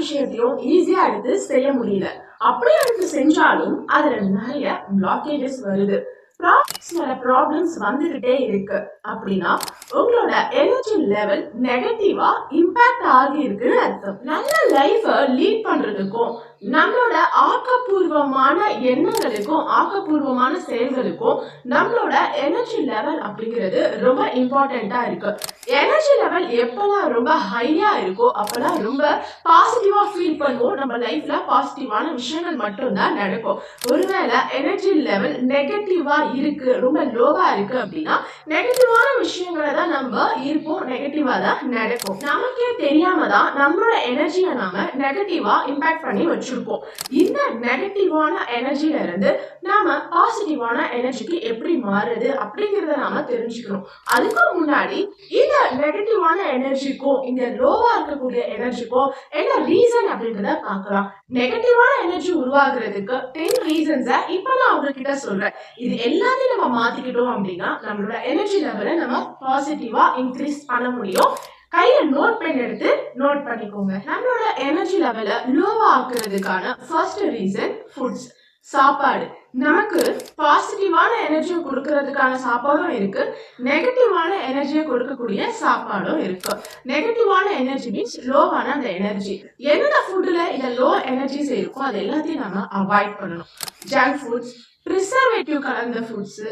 விஷயத்தையும் ஈஸியா எடுத்து செய்ய முடியல. அப்படியே எடுத்து செஞ்சாலும் அதுல நிறைய பிளாக்கேஜஸ் வருது. ப்ராப்ளம்ஸ் மேல ப்ராப்ளம்ஸ் வந்துகிட்டே இருக்கு. அப்படின்னா உங்களோட எனர்ஜி லெவல் நெகட்டிவா இம்பாக்ட் ஆகி இருக்குன்னு அர்த்தம். நல்ல லைஃபை லீட் பண்றதுக்கும் நம்மளோட ஆக்கப்பூர்வமான எண்ணங்களுக்கும் ஆக்கப்பூர்வமான செயல்களுக்கும் நம்மளோட எனர்ஜி லெவல் அப்படிங்கிறது ரொம்ப இம்பார்ட்டண்டா இருக்கு. எனர்ஜி லெவல் எப்பெல்லாம் ரொம்ப ஹையா இருக்கோ அப்பெல்லாம் ரொம்ப பாசிட்டிவா ஃபீல் பண்ணுவோம். நம்ம லைஃப்ல பாசிட்டிவான விஷயங்கள் மட்டும்தான் நடக்கும். ஒருவேளை எனர்ஜி லெவல் நெகட்டிவா இருக்கு ரொம்ப லோவா இருக்கு அப்படின்னா நெகட்டிவான விஷயங்களை தான் நம்ம இருப்போம் நெகட்டிவா தான் நடக்கும். நமக்கே தெரியாம தான் நம்மளோட எனர்ஜியை நாம நெகட்டிவா இம்பாக்ட் பண்ணி வச்சிருப்போம். இந்த நெகட்டிவான எனர்ஜில இருந்து நாம பாசிட்டிவான எனர்ஜிக்கு எப்படி மாறுது அப்படிங்கறத நாம தெரிஞ்சுக்கணும். அதுக்கு முன்னாடி இந்த நெகட்டிவான எனர்ஜிக்கும் இந்த லோவா இருக்கக்கூடிய எனர்ஜிக்கும் என்ன ரீசன் அப்படின்றத பார்க்கலாம். நெகட்டிவான எனர்ஜி உருவாகிறதுக்கு டென் ரீசன்ஸை இப்போ நான் உங்ககிட்ட சொல்றேன். இது எல்லாத்தையும் நம்ம மாத்திக்கிட்டோம் அப்படின்னா நம்மளோட எனர்ஜி லெவலை நம்ம பாசிட்டிவா இன்க்ரீஸ் பண்ண முடியும். கையில நோட் பென் எடுத்து நோட் பண்ணிக்கோங்க. நம்மளோட எனர்ஜி லெவலை லோவா ஆக்குறதுக்கான ஃபர்ஸ்ட் ரீசன் ஃபுட்ஸ் சாப்பாடு. நமக்கு பாசிட்டிவான எனர்ஜியை கொடுக்கறதுக்கான சாப்பாடும் இருக்கு. நெகட்டிவான எனர்ஜியை கொடுக்கக்கூடிய சாப்பாடும் இருக்கு. நெகட்டிவான எனர்ஜி மீன்ஸ் லோவான அந்த எனர்ஜி என்னென்ன ஃபுட்டில் இந்த லோ எனர்ஜிஸ் இருக்கோ அது எல்லாத்தையும் நம்ம அவாய்ட் பண்ணணும். ஜங்க் ஃபுட்ஸ் ப்ரிசர்வேட்டிவ் கலந்த ஃபுட்ஸ்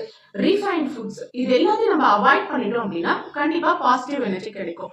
ரீஃபைன் ஃபுட்ஸ் இது எல்லாத்தையும் நம்ம அவாய்ட் பண்ணிட்டோம் அப்படின்னா கண்டிப்பா பாசிட்டிவ் எனர்ஜி கிடைக்கும்.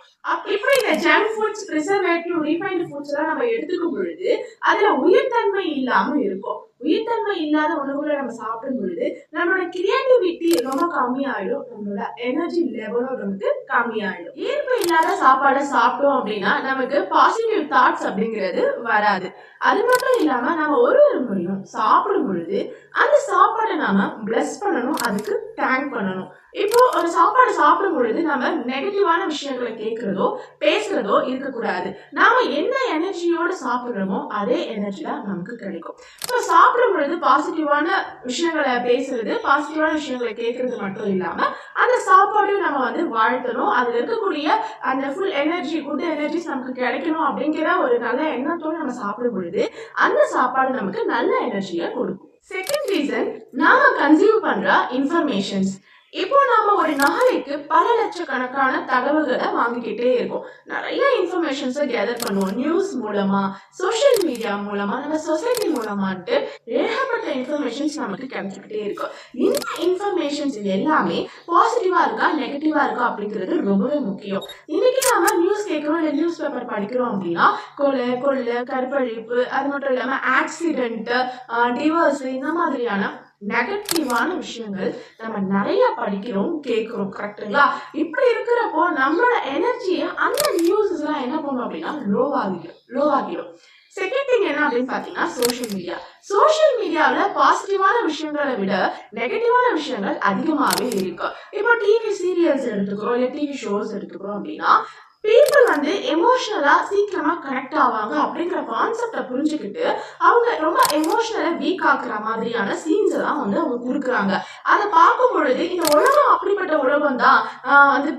இப்படி இந்த junk foods preservative refined foods எல்லாம் நம்ம எடுத்துக்கும் பொழுது அதுல உயிர்த்தன்மை இல்லாம இருக்கும். உயிர்த்தன்மை இல்லாத உணவுகளை நம்ம சாப்பிடும் பொழுது நம்மளோட கிரியேட்டிவிட்டி ரொம்ப கம்மியாயிடும். நம்மளோட எனர்ஜி லெவலும் நமக்கு கம்மியாயிடும். ஈர்ப்பு இல்லாத சாப்பாடை சாப்பிட்டோம் அப்படின்னா நமக்கு பாசிட்டிவ் தாட்ஸ் அப்படிங்கிறது வராது. அது மட்டும் இல்லாம நம்ம ஒரு ஒரு முறையும் சாப்பிடும் பொழுது அந்த சாப்பாடை நாம பிளஸ் பண்ணணும் அதுக்கு தேங்க் பண்ணணும். இப்போ ஒரு சாப்பாடு சாப்பிடும் பொழுது நம்ம நெகட்டிவான விஷயங்களை கேட்கறதோ பேசுறதோ இருக்கக்கூடாது. நாம என்ன எனர்ஜியோட சாப்பிடுறோமோ அதே எனர்ஜி தான் நமக்கு கிடைக்கும். ஸோ சாப்பிடும் பொழுது பாசிட்டிவான விஷயங்களை பேசுறது பாசிட்டிவான விஷயங்களை கேட்கறது மட்டும் இல்லாம அந்த சாப்பாடையும் நம்ம வந்து வாழ்த்தணும். அதுல இருக்கக்கூடிய அந்த ஃபுல் எனர்ஜி குட் எனர்ஜிஸ் நமக்கு கிடைக்கணும் அப்படிங்கிற ஒரு நல்ல எண்ணத்தோடு நம்ம சாப்பிடும் பொழுது அந்த சாப்பாடு நமக்கு நல்ல எனர்ஜியை கொடுக்கும். செகண்ட் ரீசன் நாம கன்சியூம் பண்ற இன்ஃபர்மேஷன்ஸ் இப்போ நாம ஒரு நாளைக்கு பல லட்சக்கணக்கான தகவல்களை வாங்கிக்கிட்டே இருக்கோம். நிறைய இன்ஃபர்மேஷன்ஸை கேதர் பண்ணுவோம். நியூஸ் மூலமா சோஷியல் மீடியா மூலமா நம்ம சொசைட்டி மூலமான்ட்டு ஏகப்பட்ட இன்ஃபர்மேஷன்ஸ் நமக்கு கிடைச்சிக்கிட்டே இருக்கும். இந்த இன்ஃபர்மேஷன்ஸ் எல்லாமே பாசிட்டிவா இருக்கா நெகட்டிவா இருக்கா அப்படிங்கிறது ரொம்பவே முக்கியம். இன்னைக்கு நாம நியூஸ் கேட்கிறோம் இல்லை நியூஸ் பேப்பர் படிக்கிறோம் அப்படின்னா கொலை கொள்ளை கற்பழிப்பு அது மட்டும் இல்லாம ஆக்சிடென்ட் டிவோர்ஸ் இந்த மாதிரியான நெகட்டிவான விஷயங்கள் நம்ம நிறைய படிக்கிறோம் கேட்குறோம் கரெக்டுங்களா இப்படி இருக்கிறப்போ நம்மளோட எனர்ஜியை அந்த நியூஸஸ்லாம் என்ன பண்ணும் அப்படின்னா லோ ஆகிடும் லோ ஆகிடும். செகண்ட் திங் என்ன அப்படின்னு பார்த்தீங்கன்னா சோஷியல் மீடியா சோஷியல் மீடியாவில் பாசிட்டிவான விஷயங்களை விட நெகட்டிவான விஷயங்கள் அதிகமாகவே இருக்கு. இப்போ டிவி சீரியல்ஸ் எடுத்துக்கிறோம் இல்லை டிவி ஷோஸ் எடுத்துக்கிறோம் அப்படின்னா பீப்புள் வந்து சீக்கிரமா கனெக்ட் ஆவாங்க அப்படிங்கிற கான்செப்டை புரிஞ்சுக்கிட்டு அவங்க ரொம்ப எமோஷனலா வீக் ஆக்குற மாதிரியான சீன்ஸ் எல்லாம் வந்து அவங்க கொடுக்குறாங்க. அதை பார்க்கும் பொழுது இந்த உலகம் அப்படிப்பட்ட உலகம் தான் வந்து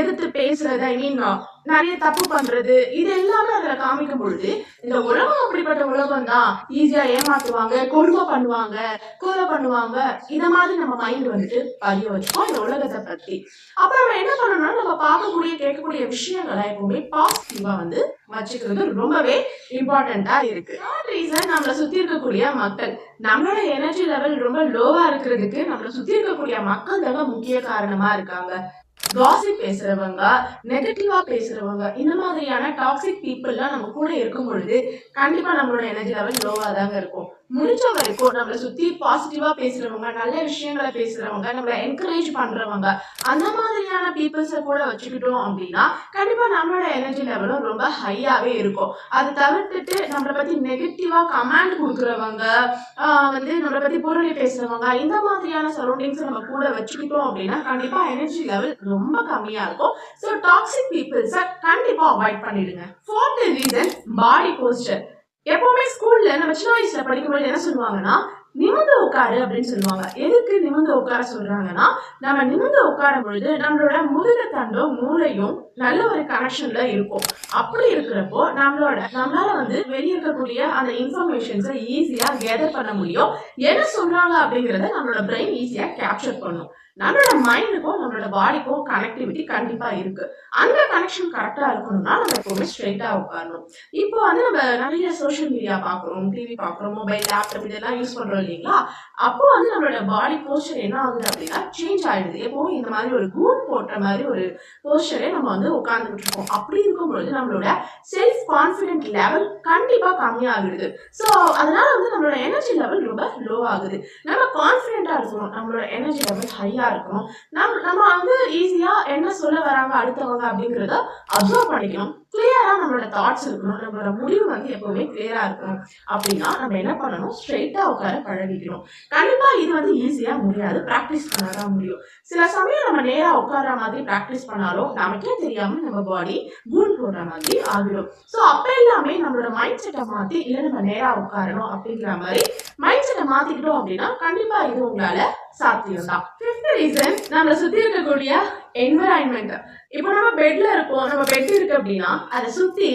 எதிர்த்து பேசுறது ஐ மீன் நிறைய தப்பு பண்றது இது எல்லாமே அதுல காமிக்கும் பொழுது இந்த உலகம் அப்படிப்பட்ட உலகம் தான் ஈஸியா ஏமாத்துவாங்க கொடுமை பண்ணுவாங்க கொலை பண்ணுவாங்க. இத மாதிரி நம்ம மைண்ட் வந்துட்டு பதிய வச்சுக்கோம் இந்த உலகத்தை பத்தி. அப்புறம் நம்ம என்ன பண்ணணும்னா நம்ம பார்க்கக்கூடிய கேட்கக்கூடிய விஷயங்களை எப்பவுமே பாசிட்டிவா வந்து வச்சுக்கிறது ரொம்பவே இம்பார்ட்டண்டா இருக்கு. ரீசன் நம்மளை சுத்தி இருக்கக்கூடிய மக்கள் நம்மளோட எனர்ஜி லெவல் ரொம்ப லோவா இருக்கிறதுக்கு நம்மளை சுத்தி இருக்கக்கூடிய மக்கள் தாங்க முக்கிய காரணமா இருக்காங்க. காசிப் பேசுறவங்க நெகட்டிவா பேசுறவங்க இந்த மாதிரியான டாக்ஸிக் பீப்புள்லாம் நம்ம கூட இருக்கும் பொழுது கண்டிப்பா நம்மளோட எனர்ஜி லெவல் லோவா தாங்க இருக்கும். முடிஞ்ச வரைக்கும் நம்மளை சுத்தி பாசிட்டிவா பேசுறவங்க நல்ல விஷயங்களை பேசுறவங்க நம்மளை என்கரேஜ் பண்றவங்க அந்த மாதிரியான பீப்புள்ஸை கூட வச்சுக்கிட்டோம் அப்படின்னா கண்டிப்பா நம்மளோட எனர்ஜி லெவலும் ரொம்ப ஹையாவே இருக்கும். அதை தவிர்த்துட்டு நம்மளை பத்தி நெகட்டிவா கமெண்ட் கொடுக்குறவங்க வந்து நம்மளை பத்தி புரளி பேசுறவங்க இந்த மாதிரியான சரௌண்டிங்ஸ் நம்ம கூட வச்சுக்கிட்டோம் அப்படின்னா கண்டிப்பா எனர்ஜி லெவல் ரொம்ப கம்மியா இருக்கும். ஸோ டாக்ஸிக் பீப்புள்ஸை கண்டிப்பா அவாய்ட் பண்ணிடுங்க. ஃபோர்த் ரீசன் பாடி போஸ்டர் எப்பவுமே ஸ்கூல்ல நம்ம சின்ன வயசுல படிக்கும்போது என்ன சொல்லுவாங்கன்னா நிமிர்ந்து உட்காரு அப்படின்னு சொல்லுவாங்க. எதுக்கு நிமிர்ந்து உட்கார சொல்றாங்கன்னா நம்ம நிமிர்ந்து உட்காரும் பொழுது நம்மளோட முதுகு தண்டும் மூளையும் நல்ல ஒரு கனெக்ஷன்ல இருக்கும். அப்படி இருக்கிறப்போ நம்மளோட நம்மளால வந்து வெளியே இருக்கக்கூடிய அந்த இன்ஃபர்மேஷன்ஸை ஈஸியா கேதர் பண்ண முடியும். என்ன சொல்றாங்க அப்படிங்கறத நம்மளோட பிரெயின் ஈஸியா கேப்சர் பண்ணும். நம்மளோட மைண்டுக்கும் நம்மளோட பாடிக்கும் கனெக்டிவிட்டி கண்டிப்பா இருக்கு. அந்த கனெக்ஷன் கரெக்டா இருக்கணும்னா நம்ம எப்பவுமே ஸ்ட்ரெயிட்டா உட்காரணும். இப்போ வந்து நம்ம நிறைய சோஷியல் மீடியா பாக்குறோம் டிவி பாக்குறோம் மொபைல் லேப்டாப் இதெல்லாம் யூஸ் பண்றோம் இல்லைங்களா? அப்போ வந்து நம்மளோட பாடி போஸ்டர் என்ன ஆகுது அப்படின்னா சேஞ்ச் ஆயிடுது. எப்பவும் இந்த மாதிரி ஒரு கூன் போட்ட மாதிரி ஒரு போஸ்டரே நம்ம வந்து உட்கார்ந்துட்டு இருக்கோம். அப்படி இருக்கும் பொழுது நம்மளோட செல்ஃப் கான்ஃபிடென்ட் லெவல் கண்டிப்பா கம்மியாகிடுது. ஸோ அதனால வந்து நம்மளோட எனர்ஜி லெவல் ரொம்ப லோ ஆகுது. நம்ம கான்ஃபிடென்ட்டா இருக்கணும். நம்மளோட எனர்ஜி லெவல் ஹையா இருக்கணும் நம்ம நம்ம வந்து ஈஸியா என்ன சொல்ல வராங்க அடுத்தவங்க அப்படிங்கிறத அப்சர்வ் பண்ணிக்கணும். கிளியரா நம்மளோட தாட்ஸ் இருக்கணும். நம்மளோட முடிவு வந்து எப்பவுமே கிளியரா இருக்கணும். அப்படின்னா நம்ம என்ன பண்ணணும்? ஸ்ட்ரெயிட்டா உட்கார பழகிக்கணும். கண்டிப்பா இது வந்து ஈஸியா முடியாது. ப்ராக்டிஸ் பண்ணாதான் முடியும். சில சமயம் நம்ம நேரா உட்கார மாதிரி ப்ராக்டிஸ் பண்ணாலும் நமக்கே தெரியாம நம்ம பாடி கூன் போடுற மாதிரி ஆகிடும். ஸோ அப்ப எல்லாமே நம்மளோட மைண்ட் செட்டை மாத்தி இல்லை நம்ம நேரா உட்காரணும் அப்படிங்கிற மாதிரி மைண்ட் செட்டை மாத்திக்கிட்டோம் அப்படின்னா கண்டிப்பா இது உங்களால சாத்தியம் தான் ஃபிஃப்த் ரீசன் நம்மளை சுத்தி இருக்கக்கூடிய என்விரான்மெண்ட் இப்போ நம்ம பெட்ல இருக்கோம். நம்ம பெட் இருக்கு அப்படின்னா அதை சுத்தி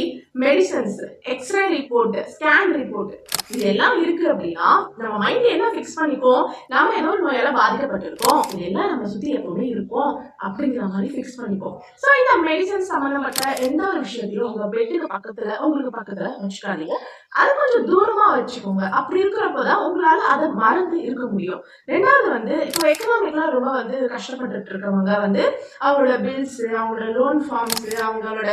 medicines X ray report scan report இது எல்லாம் இருக்கு அப்படின்னா நம்ம மைண்ட் என்ன ஃபிக்ஸ் பண்ணிக்கோம்? நாம ஏதோ ஒரு நோயால பாதிக்கப்பட்டிருக்கோம். இதெல்லாம் நம்ம சுத்தி எப்பவுமே இருக்கும் அப்படிங்கிற மாதிரி ஃபிக்ஸ் பண்ணிக்கோம். ஸோ இந்த மெடிசன் சம்பந்தப்பட்ட எந்த ஒரு விஷயத்தையும் உங்க பெட்டுக்கு பக்கத்துல உங்களுக்கு பக்கத்துல வச்சுக்காதீங்க. அது கொஞ்சம் தூரமா வச்சுக்கோங்க. அப்படி இருக்கிறப்பதான் உங்களால அதை மறந்து இருக்க முடியும். ரெண்டாவது வந்து இப்போ எக்கனாமிக்லாம் ரொம்ப வந்து கஷ்டப்பட்டுட்டு இருக்கவங்க வந்து அவங்களோட பில்ஸ் அவங்களோட லோன் ஃபார்ம்ஸ் அவங்களோட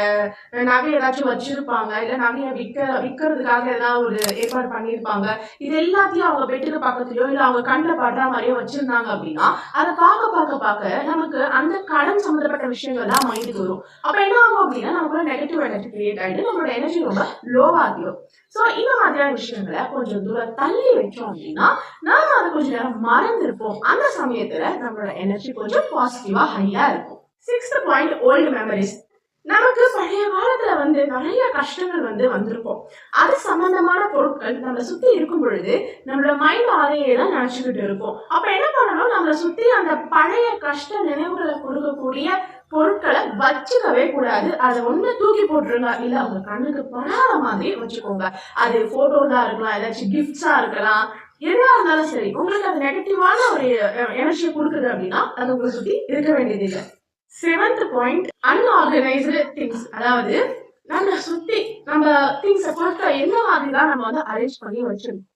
நகை ஏதாச்சும் வச்சிருப்பாங்க இல்ல நகையை விற்க விற்கிறதுக்காக ஏதாவது ஒரு ஏற்பாடு பண்ணியிருப்பாங்க. இது எல்லாத்தையும் அவங்க பெட்டுக்கு பக்கத்துலயோ இல்ல அவங்க கண்ணில் படுற மாதிரியோ வச்சிருந்தாங்க அப்படின்னா அதை பார்க்க பார்க்க பார்க்க நமக்கு அந்த கடன் சம்மந்தப்பட்ட விஷயங்கள் தான் மைண்டுக்கு வரும். அப்ப என்ன ஆகும் அப்படின்னா நமக்குள்ள நெகட்டிவ் எனர்ஜி கிரியேட் ஆயிட்டு நம்மளோட எனர்ஜி ரொம்ப லோ ஆகிடும். ஸோ இந்த மாதிரியான விஷயங்களை கொஞ்சம் தூரம் தள்ளி வச்சோம் அப்படின்னா நாம அதை கொஞ்ச நேரம் மறந்துருப்போம். அந்த சமயத்துல நம்மளோட எனர்ஜி கொஞ்சம் பாசிட்டிவா ஹையா இருக்கும். சிக்ஸ்த் பாயிண்ட் ஓல்டு மெமரிஸ் நமக்கு பழைய காலத்துல வந்து நிறைய கஷ்டங்கள் வந்து வந்திருக்கும். அது சம்பந்தமான பொருட்கள் நம்மளை சுத்தி இருக்கும் பொழுது நம்மளோட மைண்ட் அதையே தான் நினைச்சுக்கிட்டு இருக்கும். அப்ப என்ன பண்ணணும்? நம்மளை சுத்தி அந்த பழைய கஷ்ட நினைவுகளை கொடுக்கக்கூடிய பொருட்களை வச்சுக்கவே கூடாது. அதை ஒண்ணு தூக்கி போட்டுருங்க. இல்ல உங்க கண்ணுக்கு படாத மாதிரி வச்சுக்கோங்க. அது போட்டோஸா இருக்கலாம் ஏதாச்சும் கிஃப்ட்ஸா இருக்கலாம். எதா இருந்தாலும் சரி உங்களுக்கு அது நெகட்டிவான ஒரு எனர்ஜியை கொடுக்குது அப்படின்னா அது உங்களை சுத்தி இருக்க வேண்டியது இல்லை. செவன்த் பாயிண்ட் அன்ஆர்கனைஸ்டு திங்ஸ் அதாவது நம்ம சுத்தி நம்ம திங்ஸ் பொருட்களை என்ன மாதிரி தான் நம்ம வந்து அரேஞ்ச் பண்ணி வச்சிருக்கோம்.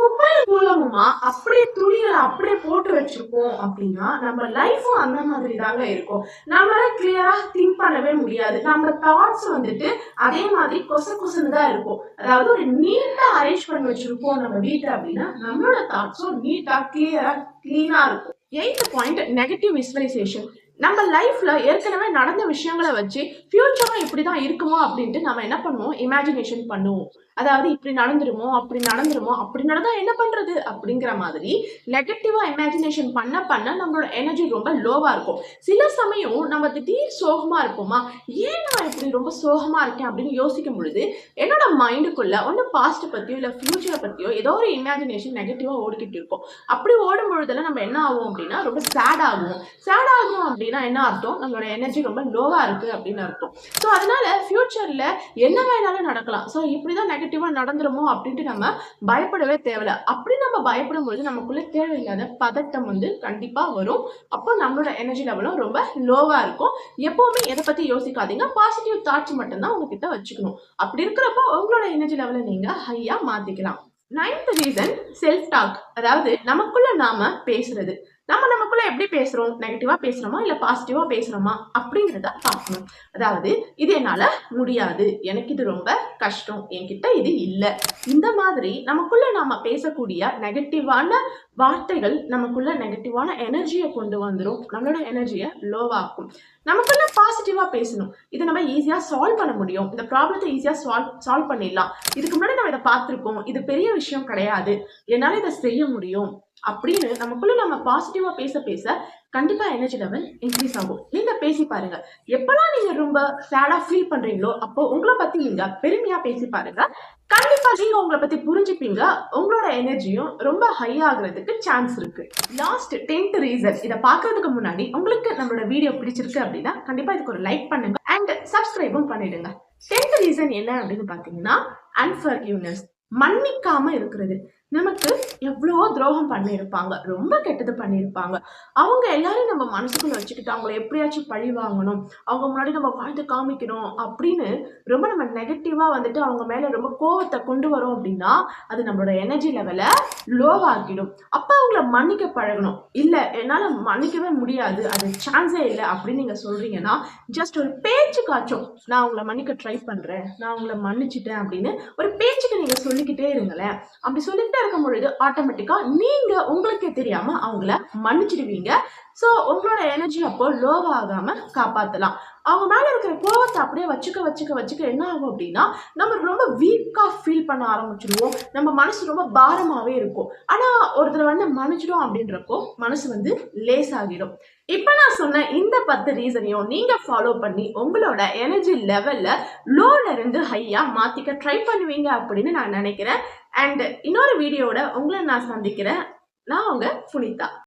குப்பை மூலமா அப்படியே துணிகளை அப்படியே போட்டு வச்சிருக்கோம் அப்படின்னா நம்ம லைஃபும் அந்த மாதிரி தாங்க இருக்கும். நம்மளால கிளியரா திங்க் பண்ணவே முடியாது. நம்ம தாட்ஸ் வந்துட்டு அதே மாதிரி கொச கொசன்னு தான் இருக்கும். அதாவது ஒரு நீட்டா அரேஞ்ச் பண்ணி வச்சிருக்கோம் நம்ம வீட்டை அப்படின்னா நம்மளோட தாட்ஸும் நீட்டா கிளியரா கிளீனா இருக்கும். எயித் பாயிண்ட் நெகட்டிவ் விசுவலைசேஷன் நம்ம லைஃப்ல ஏற்கனவே நடந்த விஷயங்களை வச்சு ஃபியூச்சரும் இப்படி தான் இருக்குமோ அப்படின்ட்டு நம்ம என்ன பண்ணுவோம்? இமேஜினேஷன் பண்ணுவோம். அதாவது இப்படி நடந்துருமோ அப்படி நடந்துருமோ அப்படி நடந்தா என்ன பண்றது? அப்படிங்கிற மாதிரி நெகட்டிவா இமேஜினேஷன் பண்ண பண்ண நம்மளோட எனர்ஜி ரொம்ப லோவா இருக்கும். சில சமயம் நம்ம திடீர் சோகமா இருப்போமா? ஏன் நான் இப்படி ரொம்ப சோகமா இருக்கேன் அப்படின்னு யோசிக்கும் பொழுது என்னோட மைண்டுக்குள்ள ஒன்று பாஸ்ட் பத்தியோ இல்லை ஃபியூச்சரை பத்தியோ ஏதோ ஒரு இமேஜினேஷன் நெகட்டிவா ஓடிக்கிட்டு இருக்கும். அப்படி ஓடும் பொழுதுல நம்ம என்ன ஆகும் அப்படின்னா ரொம்ப சேட் ஆகும். சேட் ஆகும் அப்படின்னா என்ன அர்த்தம்? நம்மளோட எனர்ஜி ரொம்ப லோவா இருக்கு அப்படின்னு அர்த்தம். ஸோ அதனால ஃபியூச்சர்ல என்ன வேணாலும் நடக்கலாம். ஸோ இப்படிதான் நெகட்டிவ் நடந்துருமோ அப்படின்ட்டு நம்ம பயப்படவே தேவையில்ல. அப்படி நம்ம பயப்படும் பொழுது நமக்குள்ள தேவையில்லாத பதட்டம் வந்து கண்டிப்பா வரும். அப்போ நம்மளோட எனர்ஜி லெவலும் ரொம்ப லோவா இருக்கும். எப்பவுமே எதை பத்தி யோசிக்காதீங்க. பாசிட்டிவ் தாட்ஸ் மட்டும்தான் உங்ககிட்ட வச்சுக்கணும். அப்படி இருக்கிறப்போ உங்களோட எனர்ஜி லெவலை நீங்க ஹையா மாத்திக்கலாம். நைன்த் ரீசன் செல்ஃப் டாக் அதாவது நமக்குள்ள நாம பேசுறது. நம்ம நமக்குள்ள எப்படி பேசுறோம்? நெகட்டிவா பேசுறோமா? இல்ல பாசிட்டிவா பேசுறோமா? அப்படிங்கிறத பார்க்கணும். அதாவது இது என்னால முடியாது. எனக்கு இது ரொம்ப கஷ்டம். என்கிட்ட இது இல்லை. இந்த மாதிரி நமக்குள்ள நாம பேசக்கூடிய நெகட்டிவான வார்த்தைகள் நமக்குள்ள நெகட்டிவான எனர்ஜியை கொண்டு வந்துடும் நம்மளோட எனர்ஜியை லோவாக்கும் நமக்குள்ள பாசிட்டிவா பேசணும். இதை நம்ம ஈஸியா சால்வ் பண்ண முடியும். இந்த ப்ராப்ளத்தை ஈஸியா சால்வ் சால்வ் பண்ணிடலாம். இதுக்கு முன்னாடி நம்ம இதை பார்த்துருக்கோம் இது பெரிய விஷயம் கிடையாது. என்னால இதை செய்ய முடியும். அப்படின்னு நமக்குள்ள நம்ம பாசிட்டிவா பேச பேச கண்டிப்பா எனர்ஜி லெவல் இன்க்ரீஸ் ஆகும். நீங்க பேசி பாருங்க. எப்பெல்லாம் நீங்க ரொம்ப சேடா ஃபீல் பண்றீங்களோ அப்போ உங்களை பத்தி நீங்க பெருமையா பேசி பாருங்க. கண்டிப்பா நீங்க உங்களை பத்தி புரிஞ்சுப்பீங்க. உங்களோட எனர்ஜியும் ரொம்ப ஹை ஆகுறதுக்கு சான்ஸ் இருக்கு. லாஸ்ட் டென்த் ரீசன் இதை பார்க்கறதுக்கு முன்னாடி உங்களுக்கு நம்மளோட வீடியோ பிடிச்சிருக்கு அப்படின்னா கண்டிப்பா இதுக்கு ஒரு லைக் பண்ணுங்க அண்ட் சப்ஸ்கிரைபும் பண்ணிடுங்க. டென்த் ரீசன் என்ன அப்படின்னு பாத்தீங்கன்னா அன்ஃபர்கிவ்னஸ் மன்னிக்காம இருக்கிறது. நமக்கு எவ்வளோ துரோகம் பண்ணியிருப்பாங்க ரொம்ப கெட்டது பண்ணியிருப்பாங்க. அவங்க எல்லாரையும் நம்ம மனசுக்குள்ள வச்சுக்கிட்டு அவங்கள எப்படியாச்சும் பழி வாங்கணும் அவங்க முன்னாடி நம்ம வாழ்ந்து காமிக்கணும் அப்படின்னு ரொம்ப நம்ம நெகட்டிவாக வந்துட்டு அவங்க மேலே ரொம்ப கோவத்தை கொண்டு வரோம் அப்படின்னா அது நம்மளோட எனர்ஜி லெவலை லோவாக்கிடும் அப்போ அவங்கள மன்னிக்க பழகணும். இல்லை என்னால் மன்னிக்கவே முடியாது அது சான்ஸே இல்லை அப்படின்னு நீங்கள் சொல்கிறீங்கன்னா ஜஸ்ட் ஒரு பேச்சுக்காச்சும் நான் உங்களை மன்னிக்க ட்ரை பண்ணுறேன் நான் உங்களை மன்னிச்சிட்டேன் அப்படின்னு ஒரு பேச்சுக்கு நீங்கள் சொல்லிக்கிட்டே இருங்களேன். அப்படி சொல்லிக்கிட்டே இருக்கும் பொழுது ஆட்டோமேட்டிக்காக நீங்கள் உங்களுக்கே தெரியாமல் அவங்கள மன்னிச்சிடுவீங்க. ஸோ உங்களோட எனர்ஜி அப்போ லோவாகாமல் காப்பாற்றலாம் அவங்க மேலே இருக்கிற கோவத்தை அப்படியே வச்சுக்க வச்சுக்க வச்சுக்க என்ன ஆகும் அப்படின்னா நம்ம ரொம்ப வீக்காக ஃபீல் பண்ண ஆரம்பிச்சிடுவோம் நம்ம மனசு ரொம்ப பாரமாகவே இருக்கும். ஆனால் ஒருத்தர் வந்து மன்னிச்சிடும் அப்படின்றப்போ மனசு வந்து லேஸ் ஆகிடும். இப்போ நான் சொன்ன இந்த பத்து ரீசனையும் நீங்கள் ஃபாலோ பண்ணி உங்களோட எனர்ஜி லெவலில் லோவில் இருந்து ஹையாக மாற்றிக்க ட்ரை பண்ணுவீங்க அப்படின்னு நான் நினைக்கிறேன். அண்ட் இன்னொரு வீடியோவோட உங்களை நான் சந்திக்கிறேன். நான் உங்கள் புனிதா.